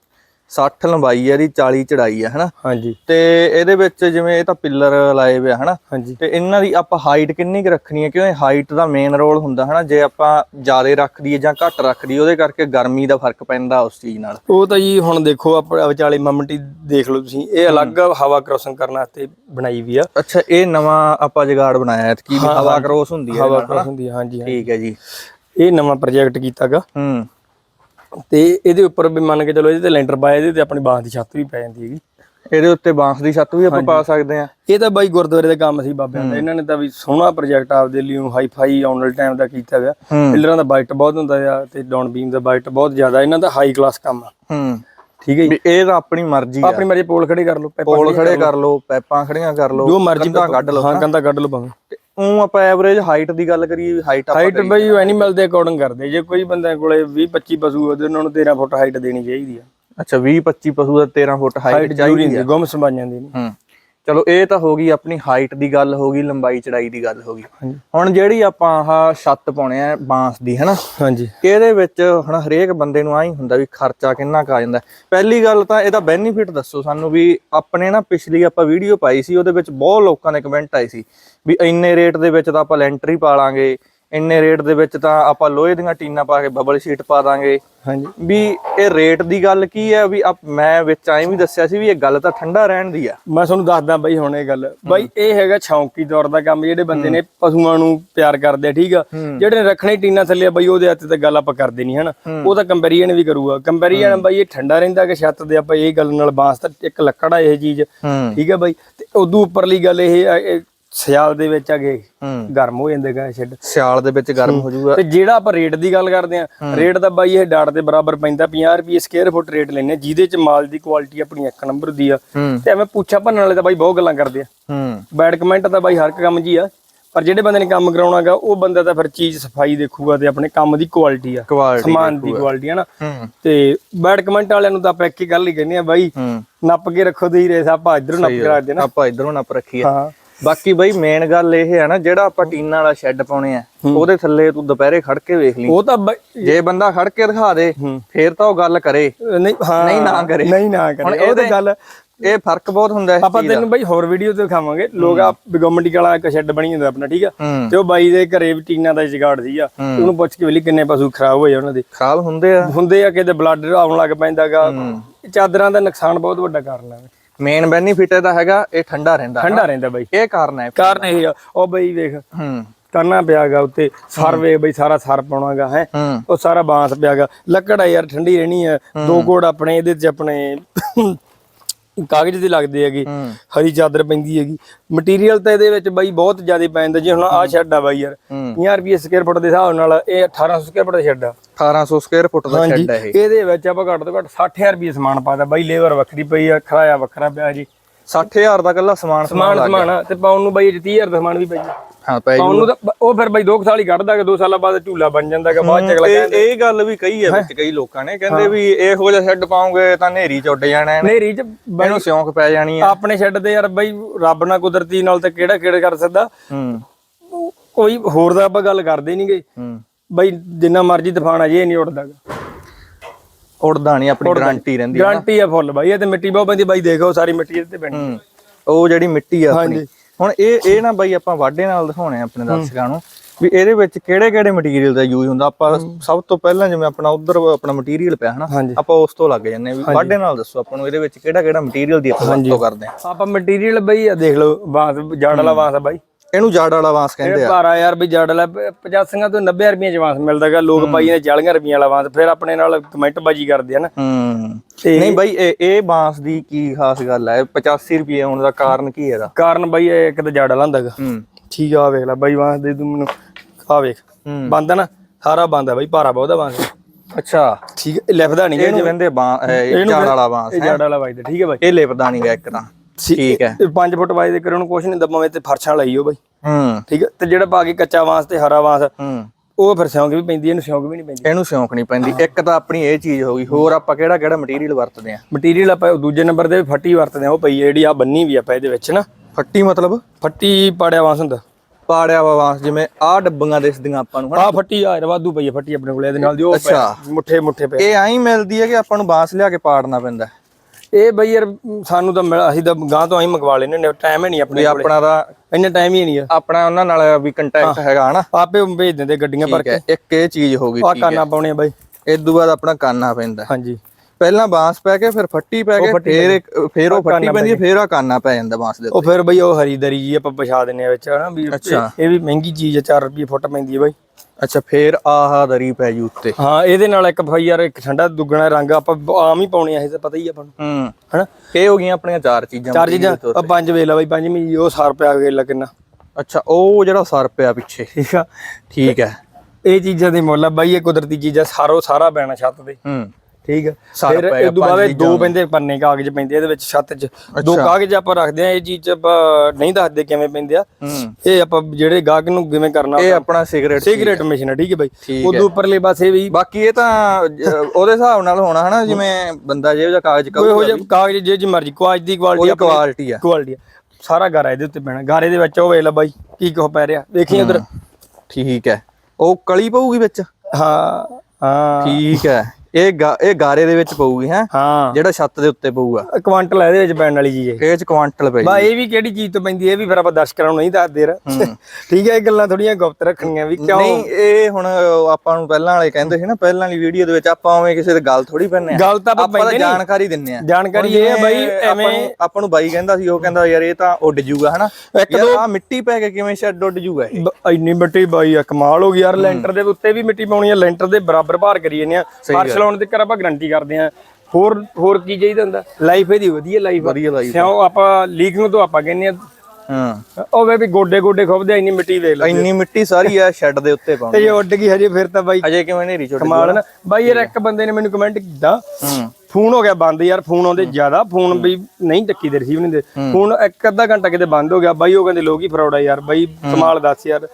60 ਲੰਬਾਈ ਹੈ ਇਹਦੀ 40 ਚੜਾਈ ਹੈ ਹਨਾ? ਹਾਂਜੀ। ਤੇ ਇਹਦੇ ਵਿੱਚ ਜਿਵੇਂ ਇਹ ਤਾਂ ਪਿੱਲਰ ਲਾਏ ਹੋਏ ਆ ਹਨਾ? ਹਾਂਜੀ। ਤੇ ਇਹਨਾਂ ਦੀ ਆਪਾਂ ਹਾਈਟ ਕਿੰਨੀ ਕੁ ਰੱਖਣੀ ਹੈ ਕਿਉਂਕਿ ਹਾਈਟ ਦਾ ਮੇਨ ਰੋਲ ਹੁੰਦਾ ਹਨਾ? ਜੇ ਆਪਾਂ ਜ਼ਿਆਦਾ ਰੱਖ ਦਈਏ ਜਾਂ ਘੱਟ ਰੱਖ ਦਈਏ ਉਹਦੇ ਕਰਕੇ ਗਰਮੀ ਦਾ ਫ਼ਰਕ ਪੈਂਦਾ ਉਸ ਚੀਜ਼ ਨਾਲ। ਉਹ ਤਾਂ ਜੀ ਹੁਣ ਦੇਖੋ ਆਪਣਾ ਵਿਚਾਲੇ ਮਮਟੀ ਦੇਖ ਲਓ ਤੁਸੀਂ ਇਹ ਅਲੱਗ ਹਵਾ ਕ੍ਰੋਸਿੰਗ ਕਰਨ ਵਾਸਤੇ ਬਣਾਈ ਵੀ ਆ। ਅੱਛਾ ਇਹ ਨਵਾਂ ਆਪਾਂ ਜਗਾੜ ਬਣਾਇਆ ਹੈ ਕੀ ਹਵਾ ਕ੍ਰੋਸ ਹੁੰਦੀ ਹੈ ਹਵਾ ਕ੍ਰੋਸ ਹੁੰਦੀ ਹਾਂਜੀ ਹਾਂਜੀ। ਠੀਕ ਹੈ ਜੀ। ਇਹ ਨਵਾਂ ਪ੍ਰੋਜੈਕਟ ਕੀਤਾਗਾ ਹੂੰ। ਤੇ ਇਹਦੇ ਉੱਪਰ ਵੀ ਮੰਨ ਕੇ ਚਲੋ ਇਹਦੇ ਤੇ ਲੈਂਟਰ ਪਾਇਆ ਇਹਦੇ ਤੇ ਆਪਣੀ ਬਾਂਸ ਦੀ ਛੱਤ ਵੀ ਪੈ ਜਾਂਦੀ ਹੈਗੀ। ਇਹਦੇ ਉੱਤੇ ਬਾਂਸ ਦੀ ਛੱਤ ਵੀ ਆਪਾਂ ਪਾ ਸਕਦੇ ਆ ਇਹ ਤਾਂ ਬਾਈ ਗੁਰਦੁਆਰੇ ਦਾ ਕੰਮ ਸੀ ਬਾਬਿਆਂ ਦਾ। ਇਹਨਾਂ ਨੇ ਤਾਂ ਵੀ ਸੋਹਣਾ ਪ੍ਰੋਜੈਕਟ ਆਪਦੇ ਲਈ ਹਾਈ ਫਾਈ ਆਉਣ ਵਾਲੇ ਟਾਈਮ ਦਾ ਕੀਤਾ ਹੂੰ। ਪਿੱਲਰਾਂ ਦਾ ਬਾਈਟ ਬਹੁਤ ਹੁੰਦਾ ਆ ਤੇ ਡਾਊਨ ਬੀਮ ਦਾ ਬਾਈਟ ਬਹੁਤ ਜ਼ਿਆਦਾ। ਇਹਨਾਂ ਦਾ ਹਾਈ ਕਲਾਸ ਕੰਮ ਆ। ਹੂੰ। ਠੀਕ ਹੈ ਜੀ। ਇਹ ਤਾਂ ਆਪਣੀ ਮਰਜ਼ੀ ਆ। ਆਪਣੀ ਮਰਜ਼ੀ ਪੋਲ ਖੜੇ ਕਰ ਲਓ ਪੈਪਾਂ ਪੋਲ ਖੜੇ ਕਰ ਲਓ। ਪੈਪਾਂ ਖੜੀਆਂ ਕਰ ਲਓ ਜੋ ਮਰਜ਼ੀ ਕੰਧਾਂ ਕੱਢ ਲਓ ਹਾਂ ਕੰਦਾ ਕੱਢ ਲਓ ਭਾਵੇਂ। ਤੇ ਉਹ ਆਪਾਂ ਐਵਰੇਜ ਹਾਈਟ ਦੀ ਗੱਲ ਕਰੀਏ ਹਾਈਟ ਆਪਾਂ ਹਾਈਟ ਬਈ ਐਨੀਮਲ ਦੇ ਅਕੋਰਡਿੰਗ ਕਰਦੇ। ਜੇ ਕੋਈ ਬੰਦੇ ਕੋਲੇ 20 25 ਪਸ਼ੂ ਉਹਦੇ ਉਹਨਾਂ ਨੂੰ 13 ਫੁੱਟ ਹਾਈਟ ਦੇਣੀ ਚਾਹੀਦੀ ਆ। ਅੱਛਾ 20 25 ਪਸ਼ੂ ਦਾ 13 ਫੁੱਟ ਹਾਈਟ ਹਾਈਟ ਜ਼ਰੂਰੀ ਹੁੰਦੀ ਗੁੰਮ ਜਾਂਦੀ ਨਹੀਂ ਹੂੰ। ਚਲੋ ਇਹ ਤਾਂ ਹੋ ਗਈ ਆਪਣੀ ਹਾਈਟ ਦੀ ਗੱਲ ਹੋ ਗਈ ਲੰਬਾਈ ਚੜਾਈ ਦੀ ਗੱਲ ਹੋ ਗਈ। ਹੁਣ ਜਿਹੜੀ ਆਪਾਂ ਆਹ ਛੱਤ ਪਾਉਣੇ ਆ ਬਾਂਸ ਦੀ ਹੈਨਾ? ਹਾਂਜੀ। ਇਹਦੇ ਵਿੱਚ ਹੁਣ ਹਰੇਕ ਬੰਦੇ ਨੂੰ ਆਈ ਹੁੰਦਾ ਵੀ ਖਰਚਾ ਕਿੰਨਾ ਕੁ ਆ ਜਾਂਦਾ। ਪਹਿਲੀ ਗੱਲ ਤਾਂ ਇਹਦਾ ਬੈਨੀਫਿਟ ਦੱਸੋ ਸਾਨੂੰ ਵੀ ਆਪਣੇ ਨਾ ਪਿਛਲੀ ਆਪਾਂ ਵੀਡੀਓ ਪਾਈ ਸੀ ਉਹਦੇ ਵਿੱਚ ਬਹੁਤ ਲੋਕਾਂ ਦੇ ਕਮੈਂਟ ਆਏ ਸੀ ਵੀ ਇੰਨੇ ਰੇਟ ਦੇ ਵਿੱਚ ਤਾਂ ਆਪਾਂ ਲੈਂਟਰੀ ਪਾ ਲਾਂਗੇ। ਇੰਨੇ ਰੇਟ ਦੇ ਵਿੱਚ ਤਾਂ ਆਪਾਂ ਲੋਹੇ ਦੀਆਂ ਟੀਨਾਂ ਪਾ ਕੇ ਬਬਲ ਸ਼ੀਟ ਪਾ ਦਾਂਗੇ। ਹਾਂਜੀ। ਵੀ ਇਹ ਰੇਟ ਦੀ ਗੱਲ ਕੀ ਹੈ? ਵੀ ਮੈਂ ਵਿੱਚ ਐਂ ਵੀ ਦੱਸਿਆ ਸੀ ਵੀ ਇਹ ਗੱਲ ਤਾਂ ਠੰਡਾ ਰਹਿਣ ਦੀ ਆ। ਮੈਂ ਤੁਹਾਨੂੰ ਦੱਸਦਾ ਬਈ ਹੁਣ ਇਹ ਗੱਲ। ਬਈ ਇਹ ਹੈਗਾ ਸ਼ੌਂਕੀ ਤੌਰ ਦਾ ਕੰਮ। ਜਿਹੜੇ ਬੰਦੇ ਨੇ ਪਸ਼ੂਆਂ ਨੂੰ ਪਿਆਰ ਕਰਦੇ ਆ ਠੀਕ ਆ? ਜਿਹੜੇ ਰੱਖਣੇ ਟੀਨਾ ਥੱਲੇ ਆ ਬਈ ਉਹਦੇ ਹੱਥ ਤੇ ਗੱਲ ਆਪਾਂ ਕਰਦੇ ਨਹੀਂ ਹਨਾ? ਉਹ ਤਾਂ ਕੰਪੈਰੀਜ਼ਨ ਵੀ ਕਰੂਗਾ। ਕੰਪੈਰੀਜ਼ਨ ਬਈ ਇਹ ਠੰਡਾ ਰਹਿੰਦਾ ਕਿ ਛੱਤ ਦੇ ਆਪਾਂ ਇਹ ਗੱਲ ਨਾਲ ਬਾਂਸ ਤਾਂ ਇੱਕ ਲੱਕੜ ਆ ਇਹ ਚੀਜ਼। ਠੀਕ ਹੈ ਬਈ? ਤੇ ਉਦੋਂ ਉੱਪਰਲੀ ਗੱਲ ਇਹ ਆ, ਇਹ ਸਿਆਲ ਦੇ ਵਿੱਚ ਅਗੇ ਹੂੰ। ਗਰਮ ਹੋ ਜਾਂਦੇ ਗਾ ਸ਼ੈੱਡ। ਸਿਆਲ ਦੇ ਵਿੱਚ ਗਰਮ ਹੋ। ਜਾਊਗਾ। ਤੇ ਜਿਹੜਾ ਆਪਾਂ ਰੇਟ ਦੀ ਗੱਲ ਕਰਦੇ ਆ ਰੇਟ ਦਾ ਬਾਈ ਇਹ ਡਾਟ ਦੇ ਬਰਾਬਰ ਪੈਂਦਾ 50 ਰੁਪਏ ਸਕੁਅਰ ਫੁੱਟ ਰੇਟ ਲੈਨੇ ਆ, ਜਿਹਦੇ ਚ ਮਾਲ ਦੀ ਕੁਆਲਿਟੀ ਆਪਣੀ ਇੱਕ ਨੰਬਰ ਦੀ ਆ। ਤੇ ਐਵੇਂ ਪੁੱਛਾ ਭੰਨਣ ਵਾਲੇ ਤਾਂ ਬਾਈ ਬਹੁਤ ਗੱਲਾਂ ਕਰਦੇ ਆ। ਹੂੰ। ਬੈਡ ਕਮੈਂਟ ਤਾਂ ਬਾਈ ਹਰ ਇੱਕ ਕੰਮ ਜੀ ਆ ਪਰ ਜਿਹੜੇ ਬੰਦੇ ਨੇ ਕੰਮ ਕਰਾਉਣਾਗਾ ਉਹ ਬੰਦਾ ਤਾਂ ਫਿਰ ਚੀਜ਼ ਸਫ਼ਾਈ ਦੇਖੂਗਾ ਤੇ ਆਪਣੇ ਕੰਮ ਦੀ ਕੁਆਲਿਟੀ ਆ ਸਮਾਨ ਦੀ ਕੁਆਲਿਟੀ ਹੈ ਨਾ। ਤੇ ਬੈਡ ਕਮੈਂਟ ਵਾਲਿਆਂ ਨੂੰ ਤਾਂ ਆਪਾਂ ਇੱਕ ਹੀ ਗੱਲ ਹੀ ਕਹਿੰਦੇ ਆ ਬਾਈ ਨੱਪ ਕੇ ਰੱਖੋ ਤੁਸੀਂ ਰੇਸ ਆਪਾਂ ਇਧਰੋਂ ਨੱਪ ਕੇ ਰੱਖ ਦੇਣਾ। ਆਪਾਂ ਇਧਰੋਂ ਨੱਪ ਰੱਖੀਏ ਹਾਂ। ਬਾਕੀ ਬਈ ਮੇਨ ਗੱਲ ਇਹ ਹੈ ਨਾ ਜਿਹੜਾ ਆਪਾਂ ਟੀਨਾਂ ਵਾਲਾ ਸ਼ੈੱਡ ਪਾਉਣੇ ਆ ਉਹਦੇ ਥੱਲੇ ਤੂੰ ਦੁਪਹਿਰੇ ਖੜ ਕੇ ਵੇਖ ਲਈ। ਉਹ ਤਾਂ ਜੇ ਬੰਦਾ ਖੜ ਕੇ ਦਿਖਾ ਦੇ ਫੇਰ ਤਾਂ ਉਹ ਗੱਲ ਕਰੇ। ਨਹੀਂ ਹਾਂ। ਨਹੀਂ ਨਾ ਕਰੇ। ਨਹੀਂ ਨਾ ਕਰੇ। ਉਹ ਤਾਂ ਗੱਲ ਇਹ ਫ਼ਰਕ ਬਹੁਤ ਹੁੰਦਾ ਹੈ ਆਪਾਂ ਤੈਨੂੰ ਬਾਈ ਹੋਰ ਵੀਡੀਓ ਤੇ ਦਿਖਾਵਾਂਗੇ। ਲੋਕ ਆ ਗਵਰਨਮੈਂਟ ਵਾਲਾ ਇੱਕ ਸ਼ੈੱਡ ਬਣੀ ਹੁੰਦਾ ਆਪਣਾ ਠੀਕ ਆ? ਤੇ ਉਹ ਬਾਈ ਦੇ ਘਰੇ ਵੀ ਟੀਨਾ ਦਾ ਜਗਾੜ ਸੀਗਾ। ਉਹਨੂੰ ਪੁੱਛ ਕੇ ਵੇਲੀ ਕਿੰਨੇ ਪਸ਼ੂ ਖਰਾਬ ਹੋਏ ਉਹਨਾਂ ਦੇ। ਖਰਾਬ ਹੁੰਦੇ ਆ। ਹੁੰਦੇ ਆ ਕਿਤੇ ਬਲੱਡ ਆਉਣ ਲੱਗ ਪੈਂਦਾਗਾ। ਚਾਦਰਾਂ ਦਾ ਨੁਕਸਾਨ ਬਹੁਤ ਵੱਡਾ ਕਾਰਨ ਹੈ ਮੇਨ ਬੈਨੀਫਿਟ ਇਹਦਾ ਹੈਗਾ ਇਹ ਠੰਡਾ ਰਹਿੰਦਾ। ਠੰਡਾ ਰਹਿੰਦਾ ਬਾਈ। ਇਹ ਕਾਰਨ ਹੈ। ਕਾਰਨ ਇਹ ਆ। ਉਹ ਬਈ ਵੇਖ ਹੂੰ। ਕਰਨਾ ਪਿਆਗਾ ਉੱਤੇ ਸਰਵੇ ਬਈ ਸਾਰਾ ਸਰ ਪਾਉਣਾਗਾ ਹੈ। ਹੂੰ। ਉਹ ਸਾਰਾ ਬਾਂਸ ਪਿਆਗਾ। ਲੱਕੜ ਆ ਯਾਰ ਠੰਡੀ ਰਹਿਣੀ ਆ। ਦੋ ਕੋੜ ਆਪਣੇ ਇਹਦੇ ਚ ਆਪਣੇ ਕਾਗਜ਼ ਦੇ ਲੱਗਦੇ ਹੈਗੇ ਹਰੀ ਚਾਦਰ ਪੈਂਦੀ ਹੈਗੀ। ਮਟੀਰੀਅਲ ਤਾਂ ਇਹਦੇ ਵਿੱਚ ਬਾਈ ਬਹੁਤ ਜ਼ਿਆਦਾ ਪੈ ਜਾਂਦਾ ਜੀ ਹੁਣ ਆਹ ਸ਼ੈੱਡ ਆ ਬਾਈ ਯਾਰ ਹੂੰ। 50 ਰੁਪਏ ਸਕੁਅਰ ਫੁੱਟ ਦੇ ਹਿਸਾਬ ਨਾਲ ਇਹ 1800 ਸਕੁਅਰ ਫੁੱਟ ਦਾ ਸ਼ੈੱਡ ਆ। 1800 ਸਕੁਅਰ ਫੁੱਟ ਦਾ ਸ਼ੈੱਡ ਹੈ ਇਹ। ਇਹਦੇ ਵਿੱਚ ਆਪਾਂ ਘੱਟ ਤੋਂ ਘੱਟ 60000 ਰੁਪਏ ਸਮਾਨ ਪਾਦਾ ਬਾਈ ਲੇਬਰ ਵੱਖਰੀ ਪਈ ਆ ਕਿਰਾਇਆ ਵੱਖਰਾ ਪਿਆ ਜੀ। 60000 ਦਾ ਕੱਲਾ ਸਮਾਨ ਸਮਾਨ ਸਮਾਨ ਤੇ ਪਾਉਣ ਨੂੰ ਬਾਈ 30000 ਦਾ ਸਮਾਨ ਵੀ ਪਈ ਹਾਂ ਪੈ ਪਾਉਣ ਨੂੰ ਤਾਂ ਉਹ ਫਿਰ ਬਾਈ ਦੋ ਕੁ ਸਾਲ ਹੀ ਕੱਢਦਾ ਕਿ ਦੋ ਸਾਲਾਂ ਬਾਅਦ ਝੂਲਾ ਬਣ ਜਾਂਦਾ ਕਿ ਬਾਅਦ ਚ ਅਗਲਾ ਇਹ ਇਹ ਗੱਲ ਵੀ ਕਹੀ ਹੈ ਵਿੱਚ ਕਈ ਲੋਕਾਂ ਨੇ ਕਹਿੰਦੇ ਵੀ ਇਹੋ ਜਿਹਾ ਸ਼ੈੱਡ ਪਾਉਂਗੇ ਤਾਂ ਨੇਰੀ ਚ ਉੱਡ ਜਾਣਾ ਇਹਨੇ। ਨੇਰੀ ਚ ਇਹਨੂੰ ਸਿਉਂਕ ਪੈ ਜਾਣੀ ਹੈ। ਆਪਣੇ ਛੱਡ ਤੇ ਯਾਰ ਬਾਈ ਰੱਬ ਨਾਲ ਕੁਦਰਤੀ ਨਾਲ ਤਾਂ ਕਿਹੜਾ ਕਿਹੜਾ ਕਰ ਸਕਦਾ। ਹੂੰ। ਕੋਈ ਹੋਰ ਦਾ ਆਪਾਂ ਗੱਲ ਕਰਦੇ ਨਹੀਂਗੇ ਹੂੰ। ਬਾਈ ਜਿੰਨਾ ਮਰਜ਼ੀ ਤੂਫਾਨ ਆ ਜੇ ਇਹ ਨਹੀਂ ਉੱਡਦਾ। ਉੜਦਾ ਨਹੀਂ ਆਪਣੀ ਗਾਰੰਟੀ ਰਹਿੰਦੀ ਹੈ ਗਾਰੰਟੀ ਆ ਫੁੱਲ ਬਾਈ ਇਹ ਤੇ ਮਿੱਟੀ ਬਹੁਤ ਪੈਂਦੀ ਬਾਈ ਦੇਖੋ ਸਾਰੀ ਮਿੱਟੀ ਇਹਦੇ ਤੇ ਪੈਣੀ ਹੂੰ। ਉਹ ਜਿਹੜੀ ਮਿੱਟੀ ਆ ਆਪਣੀ। ਹੁਣ ਇਹ ਇਹ ਨਾ ਬਾਈ ਆਪਾਂ ਵਾਢੇ ਨਾਲ ਦਿਖਾਉਣੇ ਆਪਣੇ ਦਰਸ਼ਕਾਂ ਨੂੰ ਵੀ ਇਹਦੇ ਵਿੱਚ ਕਿਹੜੇ ਕਿਹੜੇ ਮਟੀਰੀਅਲ ਦਾ ਯੂਜ਼ ਹੁੰਦਾ। ਆਪਾਂ ਸਭ ਤੋਂ ਪਹਿਲਾਂ ਜਿਵੇਂ ਆਪਣਾ ਉਧਰ ਆਪਣਾ ਮਟੀਰੀਅਲ ਪਿਆ ਹਨਾ। ਆਪਾਂ ਉਸ ਤੋਂ ਲੱਗ ਜੰਨੇ ਵੀ ਵਾਢੇ ਨਾਲ ਦੱਸੋ ਆਪਾਂ ਨੂੰ ਇਹਦੇ ਵਿੱਚ ਕਿਹੜਾ ਕਿਹੜਾ ਮਟੀਰੀਅਲ ਦੀ ਆਪਾਂ ਵਰਤੋਂ ਕਰਦੇ ਆ ਆਪਾਂ ਮਟੀਰੀਅਲ ਬਾਈ ਆ ਦੇਖ ਲਓ ਬਾਂਸ ਜੜ ਵਾਲਾ ਬਾਂਸ ਬਾਈ। ਇਹਨੂੰ ਜਾੜ ਵਾਲਾ ਵਾਂਸ ਕਹਿੰਦੇ ਇਹ ਆ। ਭਾਰਾ ਯਾਰ ਵੀ ਜੜ ਵਾਲਾ 85 ਤੋਂ 90 ਰੁਪਏ ਚ ਬਾਂਸ ਮਿਲਦਾਗਾ ਲੋਕ ਪਾਈ ਨੇ 40 ਰੁਪਏ ਵਾਲਾ ਬਾਂਸ ਫਿਰ ਆਪਣੇ ਨਾਲ ਕਮੈਂਟ ਬਾਜੀ ਕਰਦੇ ਹਨ ਹੂੰ। ਤੇ ਨਹੀਂ ਬਾਈ ਇਹ ਇਹ ਬਾਂਸ ਦੀ ਕੀ ਖਾਸ ਗੱਲ ਹੈ 85 ਰੁਪਏ ਹੋਣ ਦਾ ਕਾਰਨ ਕੀ ਹੈ ਇਹਦਾ? ਕਾਰਨ ਬਾਈ ਇਹ ਇੱਕ ਤਾਂ ਜੜ ਵਾਲਾ ਹੁੰਦਾਗਾ ਹੂੰ। ਠੀਕ ਆ ਵੇਖ ਲੈ ਬਾਈ ਬਾਂਸ ਦੇ ਤੂੰ ਮੈਨੂੰ ਆ ਵੇਖ। ਹੂੰ। ਬੰਦ ਨਾ ਸਾਰਾ ਬੰਦ ਆ ਬਾਈ ਭਾਰਾ ਬਹੁਤਾ ਬਾਂਸ ਅੱਛਾ। ਠੀਕ ਹੈ ਲਿਫਦਾ ਨਹੀਂ ਇਹਨੂੰ ਕਹਿੰਦੇ ਬਾਂ ਇਹ ਜਾੜ ਵਾਲਾ ਬਾਂਸ ਇਹ ਜੜ ਵਾਲਾ ਵੱਜਦਾ ਠੀਕ ਹੈ ਬਾਈ। ਇਹ ਲਿਪਦਾ ਨਹੀਂ ਗਾ ਇੱਕ ਤਾਂ। ਠੀਕ ਹੈ। ਇਹ 5 ਫੁੱਟ ਵਾਈ ਦੇ ਕਰਨ ਨੂੰ ਕੁਛ ਨਹੀਂ ਦਬਾਵੇਂ ਤੇ ਫਰਸ਼ਾਂ ਲਾਈਓ ਬਾਈ। ਹੂੰ। ਠੀਕ ਹੈ? ਤੇ ਜਿਹੜਾ ਪਾ ਕੇ ਕੱਚਾ ਬਾਂਸ ਤੇ ਹਰਾ ਬਾਂਸ ਹੂੰ। ਉਹ ਫਿਰ ਸਿਉਂਕ ਵੀ ਪੈਂਦੀ ਇਹਨੂੰ ਸਿਉਂਕ ਵੀ ਨਹੀਂ ਪੈਂਦੀ। ਇਹਨੂੰ ਸਿਉਂਕ ਨਹੀਂ ਪੈਂਦੀ। ਇੱਕ ਤਾਂ ਆਪਣੀ ਇਹ ਚੀਜ਼ ਹੋ ਗਈ ਹੋਰ ਆਪਾਂ ਕਿਹੜਾ ਕਿਹੜਾ ਮਟੀਰੀਅਲ ਵਰਤਦੇ ਆ ਮਟੀਰੀਅਲ ਆਪਾਂ ਦੂਜੇ ਨੰਬਰ ਦੇ ਫੱਟੀ ਵਰਤਦੇ ਆ ਉਹ ਪਈ ਜਿਹੜੀ ਆ ਬੰਨੀ ਵੀ ਆਪਾਂ ਇਹਦੇ ਵਿੱਚ ਨਾ। ਫੱਟੀ ਮਤਲਬ? ਫੱਟੀ ਪਾੜਿਆ ਬਾਂਸ ਹੁੰਦਾ। ਪਾੜਿਆ ਵਾ ਬਾਂਸ ਜਿਵੇਂ ਆਹ ਡੱਬੀਆਂ ਦਿਸਦੀਆਂ ਆਪਾਂ ਨੂੰ ਆ ਫੱਟੀ ਆ ਵਾਧੂ ਪਈ ਹੈ ਫੱਟੀ ਆਪਣੇ ਕੋਲੇ ਇਹਦੇ ਨਾਲ ਦੀ ਉਹ ਮੁੱਠੇ ਮੁੱਠੇ ਪਏ। ਇਹ ਐਂ ਮਿਲਦੀ ਹੈ ਕਿ ਆਪਾਂ ਨੂੰ ਬਾਂਸ ਲਿਆ ਕੇ ਪਾੜਨਾ ਪੈਂਦਾ। ਇਹ ਬਈ ਯਾਰ ਸਾਨੂੰ ਤਾਂ ਮਿਲ- ਅਸੀਂ ਤਾਂ ਗਾਂ ਤੋਂ ਆਈ ਮੰਗਵਾ ਲੈਨੇ ਨੇ ਟਾਈਮ ਹੀ ਨਹੀਂ ਆਪਣੇ ਵੀ ਕੋਲੇ। ਆਪਣਾ ਦਾ ਇੰਨਾ ਟਾਈਮ ਹੀ ਨਹੀਂ ਆ। ਆਪਣਾ ਉਹਨਾਂ ਨਾਲ ਵੀ ਕੰਟੈਕਟ ਹੈਗਾ ਹਨਾ? ਆਪੇ ਭੇਜ ਦਿੰਦੇ ਗੱਡੀਆਂ ਭਰ ਠੀਕ ਹੈ ਇੱਕ ਇਹ ਚੀਜ਼ ਹੋ ਗਈ ਆ ਠੀਕ ਹੈ। ਕਾਨਾ ਪਾਉਣੇ ਆ ਬਾਈ। ਇਸ ਤੋਂ ਬਾਅਦ ਆਪਣਾ ਕਾਨਾ ਪੈਂਦਾ। ਹਾਂਜੀ। ਪਹਿਲਾਂ ਬਾਂਸ ਪੈ ਕੇ ਫਿਰ ਫੱਟੀ ਪੈ ਕੇ ਫਿਰ ਇੱਕ- ਫਿਰ ਉਹ ਫੱਟੀ ਪੈਂਦੀ ਹੈ ਫਿਰ ਆ ਕਾਨਾ ਪੈ ਜਾਂਦਾ ਬਾਂਸ ਦੇ ਉਹ ਫਿਰ ਬਈ ਉਹ ਹਰੀ ਦਰੀ ਜੀ ਆਪਾਂ ਪਛਾ ਦਿੰਨੇ ਆ ਵਿੱਚ ਹਨਾ ਵੀ ਅੱਛਾ। ਇਹ ਵੀ ਮਹਿੰਗੀ ਚੀਜ਼ ਆ 4 ਰੁਪਏ ਫੁੱਟ ਪੈਂਦੀ ਹੈ ਬਾਈ। ਅੱਛਾ ਫਿਰ ਆਹ ਦਰੀ ਪੈ ਜੂ ਉੱਤੇ। ਹਾਂ ਇਹਦੇ ਨਾਲ ਇੱਕ ਭਾਈ ਯਾਰ ਇੱਕ ਠੰਡਾ ਦੁੱਗਣਾ ਰੰਗ ਆਪਾਂ ਆਮ ਹੀ ਪਾਉਣੇ ਆ ਇਹ ਤਾਂ ਪਤਾ ਹੀ ਆ ਆਪਾਂ ਨੂੰ। ਹੂੰ। ਹਨਾ? ਇਹ ਹੋ ਗਈਆਂ ਆਪਣੀਆਂ ਚਾਰ ਚੀਜ਼ਾਂ ਚਾਰ ਚੀਜ਼ਾਂ ਆ ਪੰਜ ਵੇਲਾ ਬਾਈ ਪੰਜਵੀਂ ਉਹ ਸਾਰ ਪਿਆ ਗੇਲਾ ਕਿੰਨਾ। ਅੱਛਾ ਉਹ ਜਿਹੜਾ ਸਰ ਪਿਆ ਪਿੱਛੇ। ਠੀਕ ਆ। ਠੀਕ ਹੈ। ਇਹ ਚੀਜ਼ਾਂ ਦੀ ਮੁੱਲ ਆ ਬਾਈ ਇਹ ਕੁਦਰਤੀ ਚੀਜ਼ਾਂ ਸਾਰੋ ਸਾਰਾ ਪੈਣਾ ਛੱਤ ਤੇ। ਹੂੰ। ਠੀਕ ਆ। ਫਿਰ ਇਹ ਤੋਂ ਬਾਅਦ ਦੋ ਪੈਂਦੇ ਪੰਨੇ ਕਾਗਜ਼ ਪੈਂਦੇ ਇਹਦੇ ਵਿੱਚ ਛੱਤ 'ਚ। ਦੋ ਕਾਗਜ਼ ਆਪਾਂ ਰੱਖਦੇ ਆ ਇਹ ਚੀਜ਼ ਆਪਾਂ ਨਹੀਂ ਦੱਸਦੇ ਕਿਵੇਂ ਪੈਂਦੇ ਆ। ਇਹ ਆਪਾਂ ਜਿਹੜੇ ਗਾਹਕ ਨੂੰ ਕਿਵੇਂ ਕਰਨਾ ਇਹ ਆਪਣਾ ਸਿਗਰਟ ਸਿਗਰਟ ਮਸ਼ੀਨ ਹੈ ਠੀਕ ਹੈ ਬਾਈ। ਉਦੋਂ ਉੱਪਰਲੇ ਪਾਸੇ ਵੀ ਬਾਕੀ ਇਹ ਤਾਂ ਜ- ਉਹਦੇ ਹਿਸਾਬ ਨਾਲ ਹੋਣਾ ਹਨਾ ਜਿਵੇਂ ਬੰਦਾ ਜਿਹੋ ਜਿਹਾ ਕਾਗਜ਼ ਕਹੂਗਾ ਜਾ ਕਾਗਜ਼ ਜੇ ਜੀ ਮਰਜ਼ੀ ਕੁਆਲਿਟੀ ਦੀ ਕੁਆਲਿਟੀ ਉਹਦੀ ਕੁਆਲਿਟੀ ਆ। ਕੁਆਲਿਟੀ ਸਾਰਾ ਗਾਰਾ ਇਹਦੇ ਉੱਤੇ ਪੈਣਾ। ਗਾਰੇ ਦੇ ਵਿੱਚ ਉਹ ਵੇਖ ਲੈ ਬਾਈ ਕੀ ਕੁਝ ਪੈ ਰਿਹਾ। ਵੇਖੀ ਉਧਰ। ਠੀਕ ਹੈ। ਉਹ ਕਲੀ ਪਊਗੀ ਵਿੱਚ? ਹਾਂ ਹਾਂ। ਠੀਕ ਹੈ। ਇਹ ਇਹ ਗਾਰੇ ਦੇ ਵਿੱਚ ਪਊਗੀ ਹੈ? ਹਾਂ। ਜਿਹੜਾ ਛੱਤ ਦੇ ਉੱਤੇ ਪਊਗਾ। ਕੁਆਂਟਲ ਇਹਦੇ ਵਿੱਚ ਪੈਣ ਵਾਲੀ ਚੀਜ਼ ਹੈ। ਇਹ ਚ ਕੁਆਂਟਲ ਪਈ ਬਾ ਇਹ ਵੀ ਕਿਹੜੀ ਚੀਜ਼ ਤੋਂ ਪੈਂਦੀ ਹੈ ਇਹ ਵੀ ਫਿਰ ਆਪਾਂ ਦਰਸ਼ਕਾਂ ਨੂੰ ਨਹੀਂ ਦੱਸਦੇ ਰ। ਠੀਕ ਹੈ ਇਹ ਗੱਲਾਂ ਥੋੜੀਆਂ ਗੁਪਤ ਰੱਖਣੀਆਂ ਵੀ ਕਿਉਂ? ਨਹੀਂ ਇਹ ਹੁਣ ਆਪਾਂ ਨੂੰ ਪਹਿਲਾਂ ਵਾਲੇ ਕਹਿੰਦੇ ਸੀ ਨਾ ਪਹਿਲਾਂ ਵਾਲੀ ਵੀਡੀਓ ਦੇ ਵਿੱਚ ਆਪਾਂ ਉਵੇਂ ਕਿਸੇ ਦੇ ਗੱਲ ਥੋੜੀ ਪੈਣੇ ਆ ਗੱਲ ਤਾਂ ਆਪਾਂ ਨਹੀਂ। ਜਾਣਕਾਰੀ ਦਿੰਨੇ ਆ ਜਾਣਕਾਰੀ ਇਹ ਹੈ ਬਾਈ ਐਵੇਂ ਆਪਾਂ ਨੂੰ ਬਾਈ ਕਹਿੰਦਾ ਸੀ ਉਹ ਕਹਿੰਦਾ ਯਾਰ ਇਹ ਤਾਂ ਉੱਡ ਜੂਗਾ ਹਨਾ? ਯਾਰ ਆ ਮਿੱਟੀ ਪੈ ਕੇ ਕਿਵੇਂ ਸ਼ੈੱਡ ਉੱਡ ਜੂਗਾ ਇਹ? ਇੰਨੀ ਮਿੱਟੀ ਬਾਈ ਆ ਕਮਾਲ ਹੋ ਗਈ ਯਾਰ ਲੈਂਟਰ ਦੇ ਉੱਤੇ ਵੀ ਮਿੱਟੀ ਪਾਉਣੀ ਆ ਲੈਂਟਰ ਦੇ ਬਰਾਬਰ ਭਾਰ ਕਰੀ ਜਾਂਦੇ ਆ ਫਰਸ਼ ਲਾਉਣ ਦੇ ਕਰ ਆਪਾਂ ਗਰੰਟੀ ਕਰਦੇ ਆ ਹੋਰ ਹੋਰ ਕੀ ਚਾਹੀਦਾ ਹੁੰਦਾ? ਲਾਈਫ ਇਹਦੀ ਵਧੀਆ ਲਾਈਫ ਵਧੀਆ life ਸਿਓ ਆਪਾਂ ਲੀਕਿੰਗ ਤੋਂ ਆਪਾਂ ਕਹਿੰਦੇ ਆ ਹਾਂ। ਉਹ ਵੇ ਵੀ ਗੋਡੇ ਗੋਡੇ ਖੁੱਬਦੇ ਇੰਨੀ ਮਿੱਟੀ ਵੇਖ ਲੈ ਇੰਨੀ ਮਿੱਟੀ ਸਾਰੀ ਆ ਸ਼ੈੱਡ ਦੇ ਉੱਤੇ ਪਾਉਣੀ ਤੇ ਉੱਡ ਗਈ ਹਜੇ ਫਿਰ ਤਾਂ ਬਾਈ ਅਜੇ ਕਿਵੇਂ ਨੇਰੀ ਛੁੱਟ ਕਮਾਲ ਨਾ। ਬਾਈ ਯਾਰ ਇੱਕ ਬੰਦੇ ਨੇ ਮੈਨੂੰ ਕਮੈਂਟ ਕੀਤਾ। ਹੂੰ। ਫੋਨ ਹੋ ਗਿਆ ਬੰਦ ਯਾਰ ਫੋਨ ਆਉਂਦੇ ਜ਼ਿਆਦਾ। ਫੋਨ ਵੀ ਨਹੀਂ ਚੱਕੀ ਦੇ ਰਿਸੀਵ ਨਹੀਂ ਦੇ। ਫੋਨ ਇੱਕ ਅੱਧਾ ਘੰਟਾ ਕਿਤੇ ਬੰਦ ਹੋ ਗਿਆ। ਬਾਈ ਉਹ ਕਹਿੰਦੇ ਲੋਕ ਹੀ ਫਰਾਡ ਆ ਯਾਰ। ਬਾਈ ਕਮਾਲ ਦੱਸ ਯਾਰ।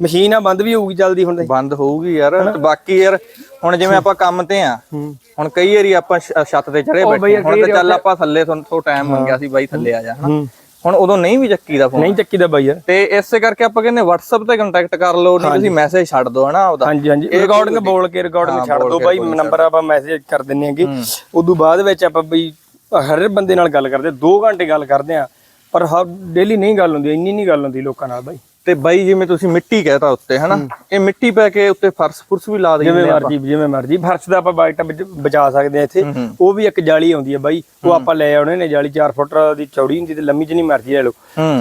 ਮਸ਼ੀਨ ਆ ਬੰਦ ਵੀ ਹੋਊਗੀ ਜਲਦੀ ਹੁਣ ਤੇ। ਬੰਦ ਹੋਊਗੀ ਯਾਰ ਬਾਕੀ ਯਾਰ ਹੁਣ ਜਿਵੇਂ ਆਪਾਂ ਕੰਮ ਤੇ ਆ ਹੂੰ। ਹੁਣ ਕਈ ਵਾਰੀ ਆਪਾਂ ਛ- ਛੱਤ ਤੇ ਚੜੇ ਬੈਠੇ ਹੁਣ ਤਾਂ ਚੱਲ ਆਪਾਂ ਥੱਲੇ ਤੁਹਾਨੂੰ ਤੋਂ ਟਾਈਮ ਮੰਗਿਆ ਸੀ ਬਾਈ ਥੱਲੇ ਆ ਜਾ ਹਨਾ? ਹੂੰ। ਹੁਣ ਉਦੋਂ ਨਹੀਂ ਵੀ ਚੱਕੀ ਦਾ ਫੋਨ ਨਹੀਂ ਚੱਕੀ ਦਾ ਬਾਈ ਯਾਰ। ਤੇ ਇਸੇ ਕਰਕੇ ਆਪਾਂ ਕਹਿੰਦੇ WhatsApp ਤੇ ਕੰਟੈਕਟ ਕਰ ਲਓ ਨਹੀਂ ਤੁਸੀਂ ਮੈਸੇਜ ਛੱਡ ਦਿਓ ਹਨਾ ਉਹਦਾ ਹਾਂਜੀ ਹਾਂਜੀ। ਰਿਕਾਰਡਿੰਗ ਬੋਲ ਕੇ ਰਿਕਾਰਡਿੰਗ ਛੱਡ ਦੋ ਬਾਈ ਨੰਬਰ ਆਪਾਂ ਮੈਸੇਜ ਕਰ ਦਿੰਨੇ ਆਂਗੇ ਉਦੋਂ ਬਾਅਦ ਵਿੱਚ ਆਪਾਂ ਬਈ ਹਰ ਬੰਦੇ ਨਾਲ ਗੱਲ ਕਰਦੇ 2 ਘੰਟੇ ਗੱਲ ਕਰਦੇ ਆ ਪਰ ਹਰ ਡੇਲੀ ਨਹੀਂ ਗੱਲ ਹੁੰਦੀ ਇੰਨੀ ਨਹੀਂ ਗੱਲ ਹੁੰਦੀ ਲੋਕਾਂ ਨਾਲ ਬਾਈ। ਤੇ ਬਾਈ ਜਿਵੇਂ ਤੁਸੀਂ ਮਿੱਟੀ ਕਹਿਤਾ ਉੱਤੇ ਹਨਾ? ਇਹ ਮਿੱਟੀ ਪੈ ਕੇ ਉੱਤੇ ਫਰਸ਼ ਫੁਰਸ਼ ਵੀ ਲਾ ਜਿਵੇਂ ਦਿੰਦੇ ਆ ਮਰਜ਼ੀ ਜਿਵੇਂ ਮਰਜ਼ੀ। ਫਰਸ਼ ਦਾ ਆਪਾਂ ਬਾਈਟਾ ਵਿੱਚ ਬਚਾ ਸਕਦੇ ਆ ਇੱਥੇ। ਉਹ ਵੀ ਇੱਕ ਜਾਲੀ ਆਉਂਦੀ ਹੈ ਬਾਈ। ਉਹ ਆਪਾਂ ਲੈ ਆਉਣੇ ਨੇ ਜਾਲੀ 4 ਫੁੱਟ ਦੀ ਚੌੜੀ ਹੁੰਦੀ ਤੇ ਲੰਮੀ ਜਿੰਨੀ ਮਰਜ਼ੀ ਲੈ ਲਓ।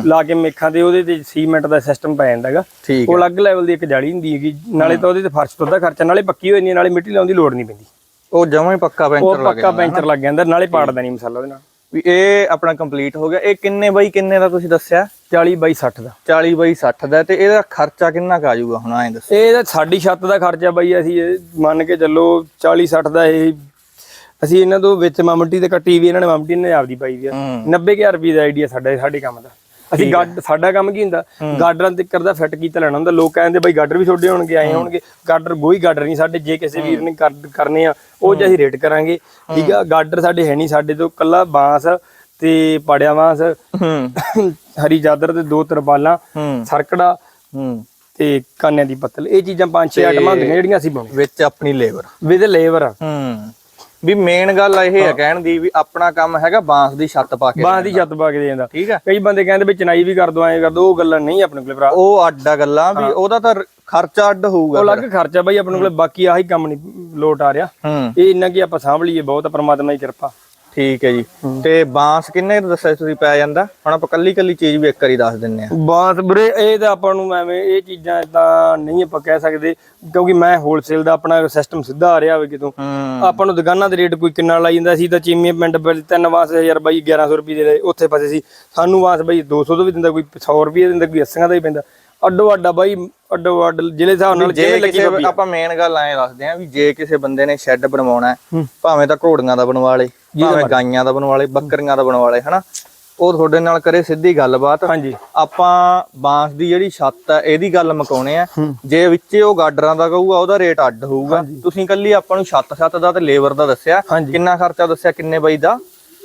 ਲਾ ਕੇ ਮੇਖਾਂ ਤੇ ਉਹਦੇ ਤੇ ਸੀਮੈਂਟ ਦਾ ਸਿਸਟਮ ਪੈ ਜਾਂਦਾ ਹੈਗਾ। ਉਹ ਅਲੱਗ ਲੈਵਲ ਦੀ ਇੱਕ ਜਾਲੀ ਹੁੰਦੀ ਹੈਗੀ। ਨਾਲੇ ਤਾਂ ਉਹਦੇ ਤੇ ਫਰਸ਼ ਤੋਂ ਦਾ ਖਰਚਾ ਨਾਲੇ ਪੱਕੀ ਹੋਈ ਨਹੀਂ ਨਾਲੇ ਮਿੱਟੀ ਲਾਉਣ ਦੀ ਲੋੜ ਨਹੀਂ ਪੈਂਦੀ। ਉਹ ਜਮਾਂ ਹੀ ਪੱਕਾ ਪੈਂਚਰ ਲੱਗ ਪੱਕਾ ਪੈਂਚਰ ਲੱਗ ਜਾਂਦਾ ਨਾਲੇ ਪਾੜਦਾ ਨਹੀਂ ਮਸਾਲਾ ਉਹਦੇ ਨਾਲ। ਵੀ ਇਹ ਆਪਣਾ ਕੰਪਲੀਟ ਹੋ ਗਿਆ। ਇਹ ਕਿੰਨੇ ਬਾਈ ਕਿੰਨੇ ਦਾ ਤੁਸੀਂ ਦੱਸਿਆ? 40 ਬਾਈ 60 ਦਾ। 40 ਬਾਈ 60 ਦਾ ਤੇ ਇਹਦਾ ਖਰਚਾ ਕਿੰਨਾ ਕੁ ਜਾਊਗਾ ਹੁਣ ਐਂ ਦੱਸੋ। ਇਹ ਤਾਂ ਸਾਡੀ ਛੱਤ ਦਾ ਖਰਚਾ ਬਾਈ ਅਸੀਂ ਇਹ ਮੰਨ ਕੇ ਚੱਲੋ 40 60 ਦਾ ਇਹ ਅਸੀਂ ਇਹਨਾਂ ਤੋਂ ਵਿੱਚ ਮਾਮਟੀ ਤੇ ਕੱਟੀ ਵੀ ਇਹਨਾਂ ਨੇ ਮਾਮਟੀ ਨੇ ਆਪਦੀ ਪਾਈ ਵੀ ਆ। ਹੂੰ। 90000 ਰੁਪਏ ਦਾ ਆਈਡੀਆ ਸਾਡਾ ਸਾਡੇ ਕੰਮ ਦਾ। ਅਸੀਂ ਗੱਡ ਸਾਡਾ ਕੰਮ ਕੀ ਹੁੰਦਾ? ਗਾਡਰਾਂ ਤੇ ਕਰਦਾ ਫਿੱਟ ਕੀਤਾ ਲੈਣਾ ਹੁੰਦਾ। ਲੋਕ ਕਹਿੰਦੇ ਬਾਈ ਗਾਡਰ ਵੀ ਛੋਡੇ ਹੋਣਗੇ ਆਏ ਹੋਣਗੇ। ਗਾਡਰ ਕੋਈ ਗਾਡਰ ਨਹੀਂ ਸਾਡੇ ਜੇ ਕਿਸੇ ਵੀਰ ਨੇ ਕਰ- ਕਰਨੇ ਆ ਉਹ ਜੇ ਅਸੀਂ ਰੇਟ ਕਰਾਂਗੇ। ਠੀਕ ਆ ਗਾਡਰ ਸਾਡੇ ਹੈ ਨਹੀਂ ਸਾਡੇ ਤੋਂ ਕੱਲਾ ਬਾਂਸ ਤੇ ਪੜਿਆ ਬਾਂਸ ਹਰੀ ਚਾਦਰ ਤੇ ਦੋ ਤਰਪਾਲਾਂ ਸਰਕੜਾ ਤੇ ਕਾਨਿਆਂ ਦੀ ਪੱਤਲ। ਇਹ ਚੀਜ਼ਾਂ ਪੰਜ ਛੇ ਆਈਟਮਾਂ ਹੁੰਦੀਆਂ ਜਿਹੜੀਆਂ ਅਸੀਂ ਪਾਉਣੇ ਵਿੱਚ ਆਪਣੀ ਲੇਬਰ। ਵਿਦ ਲੇਬਰ ਹੂੰ। ਵੀ ਮੇਨ ਗੱਲ ਇਹ ਹੈ। ਕਹਿਣ ਦੀ ਵੀ ਆਪਣਾ ਕੰਮ ਹੈਗਾ ਬਾਂਸ ਦੀ ਛੱਤ ਪਾ ਕੇ ਬਾਂਹ ਦੀ ਛੱਤ ਪਾ ਕੇ ਦੇ। ਜਾਂਦਾ ਠੀਕ ਹੈ ਕਈ ਬੰਦੇ ਕਹਿੰਦੇ ਵੀ ਚਨਾਈ ਵੀ ਕਰ ਦੋ ਐਂ ਕਰ ਦੋ ਉਹ ਗੱਲਾਂ ਨਹੀਂ ਆਪਣੇ ਕੋਲ ਭਰਾ। ਉਹ ਅੱਡ ਆ ਗੱਲਾਂ ਵੀ ਉਹਦਾ ਤਾਂ ਖਰਚਾ ਅੱਡ ਹੋਊਗਾ ਉਹ ਅਲੱਗ ਖਰਚਾ ਬਾਈ ਆਪਣੇ ਕੋਲ ਬਾਕੀ ਆਹੀ ਕੰਮ ਨਹੀਂ ਲੋਟ ਆ ਰਿਹਾ। ਇਹ ਇੰਨਾ ਕੀ ਆਪਾਂ ਸਾਂਭ ਲਈਏ ਬਹੁਤ ਪ੍ਰਮਾਤਮਾ ਦੀ ਕਿਰਪਾ। ਠੀਕ ਹੈ ਜੀ। ਤੇ ਬਾਂਸ ਕਿੰਨੇ ਦੱਸਿਆ ਤੁਸੀਂ ਪੈ ਜਾਂਦਾ? ਹੁਣ ਆਪਾਂ ਕੱਲੀ ਕੱਲੀ ਚੀਜ਼ ਵੀ ਇੱਕ ਵਾਰੀ ਦੱਸ ਦਿੰਨੇ ਆ ਬਾਤ ਵੀਰੇ ਇਹ ਤਾਂ ਆਪਾਂ ਨੂੰ ਐਵੇਂ ਇਹ ਚੀਜ਼ਾਂ ਤਾਂ ਨਹੀਂ ਆਪਾਂ ਕਹਿ ਸਕਦੇ ਕਿਉਂਕਿ ਮੈਂ ਹੋਲਸੇਲ ਦਾ ਆਪਣਾ ਸਿਸਟਮ ਸਿੱਧਾ ਆ ਰਿਹਾ ਹੋਵੇ ਕਿਤੋਂ। ਆਪਾਂ ਨੂੰ ਦੁਕਾਨਾਂ ਦੇ ਰੇਟ ਕੋਈ ਕਿੰਨਾ ਲਾਈ ਜਾਂਦਾ ਸੀ ਤਾਂ ਚੀਮੇ ਪਿੰਡ ਬਿਲ ਤਿੰਨ ਵਾਂਸ ਹਜ਼ਾਰ ਬਾਈ 1100 ਰੁਪਏ ਦੇ ਉੱਥੇ ਫਸੇ ਸੀ। ਸਾਨੂੰ ਵਾਂਸ ਬਾਈ 200 ਤੋਂ ਵੀ ਦਿੰਦਾ ਕੋਈ 100 ਰੁਪਏ ਦਿੰਦਾ ਕੋਈ 80 ਦਾ ਹੀ ਪੈਂਦਾ। ਅੱਡੋ ਅੱਡਾ ਬਾਈ ਅੱਡੋ ਅੱਡ ਜ਼ਿਲ੍ਹੇ ਹਿਸਾਬ ਨਾਲ ਜੇ ਜਿਵੇਂ ਲੱਗੀ ਆਪਾਂ ਮੇਨ ਗੱਲ ਐਂ ਦੱਸਦੇ ਆ ਵੀ ਜੇ ਕਿਸੇ ਬੰਦੇ ਨੇ ਸ਼ੈੱਡ ਬਣਵਾਉਣਾ। ਭਾਵੇਂ ਤਾਂ ਘੋੜੀਆਂ ਦਾ ਬਣਵਾ ਲੇ। ਭਾਵੇਂ ਗਾਈਆਂ ਦਾ ਬਣਵਾ ਲੇ ਬੱਕਰੀਆਂ ਦਾ ਬਣਵਾ ਲੇ ਹਨਾ? ਉਹ ਤੁਹਾਡੇ ਨਾਲ ਕਰੇ ਸਿੱਧੀ ਗੱਲਬਾਤ। ਹਾਂਜੀ। ਆਪਾਂ ਬਾਂਸ ਦੀ ਜਿਹੜੀ ਛੱਤ ਹੈ ਇਹਦੀ ਗੱਲ ਮਕਾਉਣੇ ਆ। ਜੇ ਵਿੱਚੇ ਉਹ ਗਾਡਰਾਂ ਦਾ ਕਹੂਗਾ ਉਹਦਾ ਰੇਟ ਅੱਡ ਹੋਊਗਾ। ਤੁਸੀਂ ਕੱਲੀ ਆਪਾਂ ਨੂੰ ਛੱਤ ਛੱਤ ਦਾ ਤੇ ਲੇਬਰ ਦਾ ਦੱਸਿਆ। ਕਿੰਨਾ ਖਰਚਾ ਦੱਸਿਆ ਕਿੰਨੇ ਬਾਈ ਦਾ?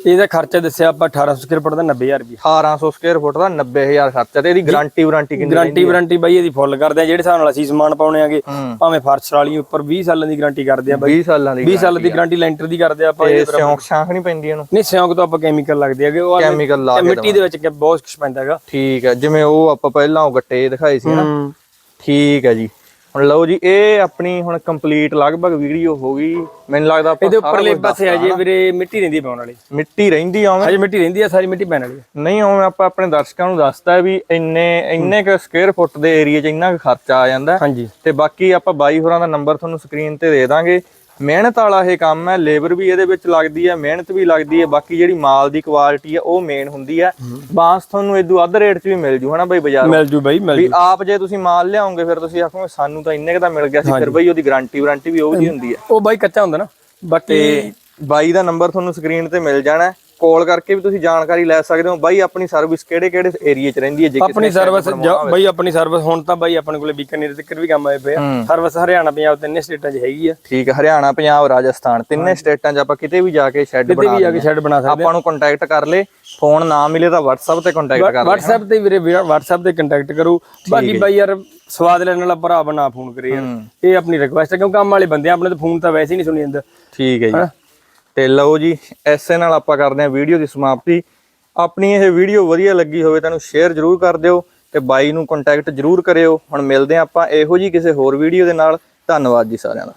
ਇਹਦਾ ਖਰਚਾ ਦੱਸਿਆ ਆਪਾਂ 1800 ਸਕੁਅਰ ਫੁੱਟ ਦਾ 90000 ਰੁਪਏ 1800 ਸਕੁਅਰ ਫੁੱਟ ਦਾ 90000 ਖਰਚਾ ਤੇ ਇਹਦੀ ਗਾਰੰਟੀ ਵਾਰੰਟੀ ਕਿੰਨੀ ਗਾਰੰਟੀ ਵਾਰੰਟੀ ਬਾਈ ਇਹਦੀ ਫੁੱਲ ਕਰਦੇ ਆ ਜਿਹੜੇ ਹਿਸਾਬ ਨਾਲ ਅਸੀਂ ਸਮਾਨ ਪਾਉਣੇ ਆਗੇ ਭਾਵੇਂ ਫਰਸ਼ ਵਾਲੀ ਉੱਪਰ 20 ਸਾਲਾਂ ਦੀ ਗਾਰੰਟੀ ਕਰਦੇ ਆ ਬਾਈ। 20 ਸਾਲਾਂ ਦੀ 20 ਸਾਲ ਦੀ ਗਾਰੰਟੀ ਲੈਂਟਰ ਦੀ ਕਰਦੇ ਆ ਆਪਾਂ ਤੇ ਸਿਉਂਕ ਸ਼ਾਂਖ ਨਹੀਂ ਪੈਂਦੀ ਇਹਨੂੰ? ਨਹੀਂ ਸਿਉਂਕ ਤੋਂ ਆਪਾਂ ਕੈਮੀਕਲ ਲੱਗਦੇ ਹੈਗੇ ਉਹ ਕੈਮੀਕਲ ਲਾ ਕੇ ਮਿੱਟੀ ਦੇ ਵਿੱਚ ਕਿ ਬਹੁਤ ਕੁਝ ਪੈਂਦਾ ਹੈਗਾ। ਠੀਕ ਹੈ ਜਿਵੇਂ ਉਹ ਆਪਾਂ ਪਹਿਲਾਂ ਉਹ ਗੱਟੇ ਦਿਖਾਏ ਸੀ ਨਾ। ਠੀਕ ਹੈ ਜੀ। ਹੁਣ ਲਓ ਜੀ ਇਹ ਆਪਣੀ ਹੁਣ ਕੰਪਲੀਟ ਲਗਭਗ ਵੀਡੀਓ ਹੋ ਗਈ। ਮੈਨੂੰ ਲੱਗਦਾ ਆਪਾਂ ਇਹਦੇ ਉੱਪਰਲੇ ਪਾਸੇ ਆ ਜੇ ਵੀਰੇ ਮਿੱਟੀ ਰਹਿੰਦੀ ਪਾਉਣ ਵਾਲੀ। ਮਿੱਟੀ ਰਹਿੰਦੀ ਆ ਉਵੇਂ। ਹਜੇ ਮਿੱਟੀ ਰਹਿੰਦੀ ਆ ਸਾਰੀ ਮਿੱਟੀ ਪੈਣ ਵਾਲੀ ਨਹੀਂ ਉਵੇਂ ਆਪਾਂ ਆਪਣੇ ਦਰਸ਼ਕਾਂ ਨੂੰ ਦੱਸਦਾ ਵੀ ਇੰਨੇ ਇੰਨੇ ਕ ਸਕੁਅਰ ਫੁੱਟ ਦੇ ਏਰੀਆ 'ਚ ਇੰਨਾ ਕੁ ਖਰਚਾ ਆ ਜਾਂਦਾ। ਹਾਂਜੀ। ਤੇ ਬਾਕੀ ਆਪਾਂ ਬਾਈ ਹੋਰਾਂ ਦਾ ਨੰਬਰ ਤੁਹਾਨੂੰ ਸਕਰੀਨ ਤੇ ਦੇ ਦਾਂਗੇ। ਮਿਹਨਤ ਵਾਲਾ ਇਹ ਕੰਮ ਹੈ ਲੇਬਰ ਵੀ ਇਹਦੇ ਵਿੱਚ ਲੱਗਦੀ ਹੈ ਮਿਹਨਤ ਵੀ ਲੱਗਦੀ ਹੈ ਬਾਕੀ ਜਿਹੜੀ ਮਾਲ ਦੀ ਕੁਆਲਿਟੀ ਹੈ ਉਹ ਮੇਨ ਹੁੰਦੀ ਹੈ। ਬਾਂਸ ਤੁਹਾਨੂੰ ਇਦੋਂ ਅੱਧ ਰੇਟ 'ਚ ਵੀ ਮਿਲ ਜੂ ਹਨਾ ਬਾਈ ਬਾਜ਼ਾਰ? ਮਿਲ ਜੂ ਬਾਈ ਮਿਲ ਵੀ ਜੂ। ਆਪ ਜੇ ਤੁਸੀਂ ਮਾਲ ਲਿਆਓਗੇ ਫਿਰ ਤੁਸੀਂ ਆਖੋਗੇ ਸਾਨੂੰ ਤਾਂ ਇੰਨੇ ਕ ਦਾ ਮਿਲ ਗਿਆ ਸੀ ਫਿਰ ਬਈ ਉਹਦੀ ਗਾਰੰਟੀ ਵਾਰੰਟੀ ਵੀ ਉਹ ਜੀ ਹੁੰਦੀ ਹੈ। ਉਹ ਬਾਈ ਕੱਚਾ ਹੁੰਦਾ ਨਾ ਬਾਕੀ ਤੇ ਬਾਈ ਦਾ ਨੰਬਰ ਤੁਹਾਨੂੰ ਸਕਰੀਨ ਤੇ ਮਿਲ ਜਾਣਾ ਕਾਲ ਕਰਕੇ ਵੀ ਤੁਸੀਂ ਜਾਣਕਾਰੀ ਲੈ ਸਕਦੇ ਹੋ ਬਾਈ ਆਪਣੀ ਸਰਵਿਸ ਕਿਹੜੇ ਕਿਹੜੇ ਏਰੀਆ 'ਚ ਰਹਿੰਦੀ ਹੈ? ਜੇ ਕਿਸੇ ਆਪਣੀ ਸਰਵਿਸ। ਬਈ ਆਪਣੀ ਸਰਵਿਸ ਹੁਣ ਤਾਂ ਬਾਈ ਆਪਣੇ ਕੋਲੇ ਬੀਕਾਨੇਰ ਤੱਕ ਵੀ ਕੰਮ ਆਏ ਪਏ ਆ। ਸਰਵਿਸ ਹਰਿਆਣਾ ਪੰਜਾਬ ਤਿੰਨੇ ਸਟੇਟਾਂ 'ਚ ਹੈਗੀ ਆ। ਠੀਕ ਹੈ ਹਰਿਆਣਾ ਪੰਜਾਬ ਰਾਜਸਥਾਨ ਤਿੰਨੇ ਸਟੇਟਾਂ 'ਚ ਆਪਾਂ ਕਿਤੇ ਵੀ ਜਾ ਕੇ ਸ਼ੈੱਡ ਕਿਤੇ ਬਣਾ ਵੀ ਜਾ ਕੇ ਸ਼ੈੱਡ ਬਣਾ ਸਕਦੇ ਆਪਾਂ ਨੂੰ ਕੰਟੈਕਟ ਕਰ ਲੇ ਫੋਨ ਨਾ ਮਿਲੇ ਤਾਂ WhatsApp ਤੇ ਕੰਟੈਕਟ ਕਰ ਲੈ WhatsApp ਤੇ ਵੀਰੇ WhatsApp ਤੇ ਕੰਟੈਕਟ ਕਰੋ। ਬਾਕੀ ਬਾਈ ਯਾਰ ਸਵਾਦ ਲੈਣ ਵਾਲਾ ਭਰਾ ਬਣਾ ਫੋਨ ਕਰੇ ਯਾਰ। ਇਹ ਆਪਣੀ ਰਿਕੁਐਸਟ ਹੈ ਕਿਉਂਕਿ ਕੰਮ ਵਾਲੇ ਬੰਦੇ ਆਪਣੇ ਤਾਂ ਫੋਨ ਤਾਂ ਵੈਸੇ ਹੀ ਨਹੀਂ ਸੁਣੀ ਜਾਂਦਾ। ਠੀਕ ਹੈ ਜੀ। ਤੇ ਲਓ ਜੀ ਐਸੇ ਨਾਲ ਆਪਾਂ ਕਰਦੇ ਹਾਂ ਵੀਡੀਓ ਦੀ ਸਮਾਪਤੀ। ਆਪਣੀ ਇਹ ਵੀਡੀਓ ਵਧੀਆ ਲੱਗੀ ਹੋਵੇ ਤਾਂ ਇਹਨੂੰ ਸ਼ੇਅਰ ਜ਼ਰੂਰ ਕਰ ਦਿਓ ਤੇ ਬਾਈ ਨੂੰ ਕੰਟੈਕਟ ਜ਼ਰੂਰ ਕਰਿਓ। ਹੁਣ ਮਿਲਦੇ ਹਾਂ ਆਪਾਂ ਇਹੋ ਜੀ ਕਿਸੇ ਹੋਰ ਵੀਡੀਓ ਦੇ ਨਾਲ। ਧੰਨਵਾਦ ਜੀ ਸਾਰਿਆਂ ਦਾ।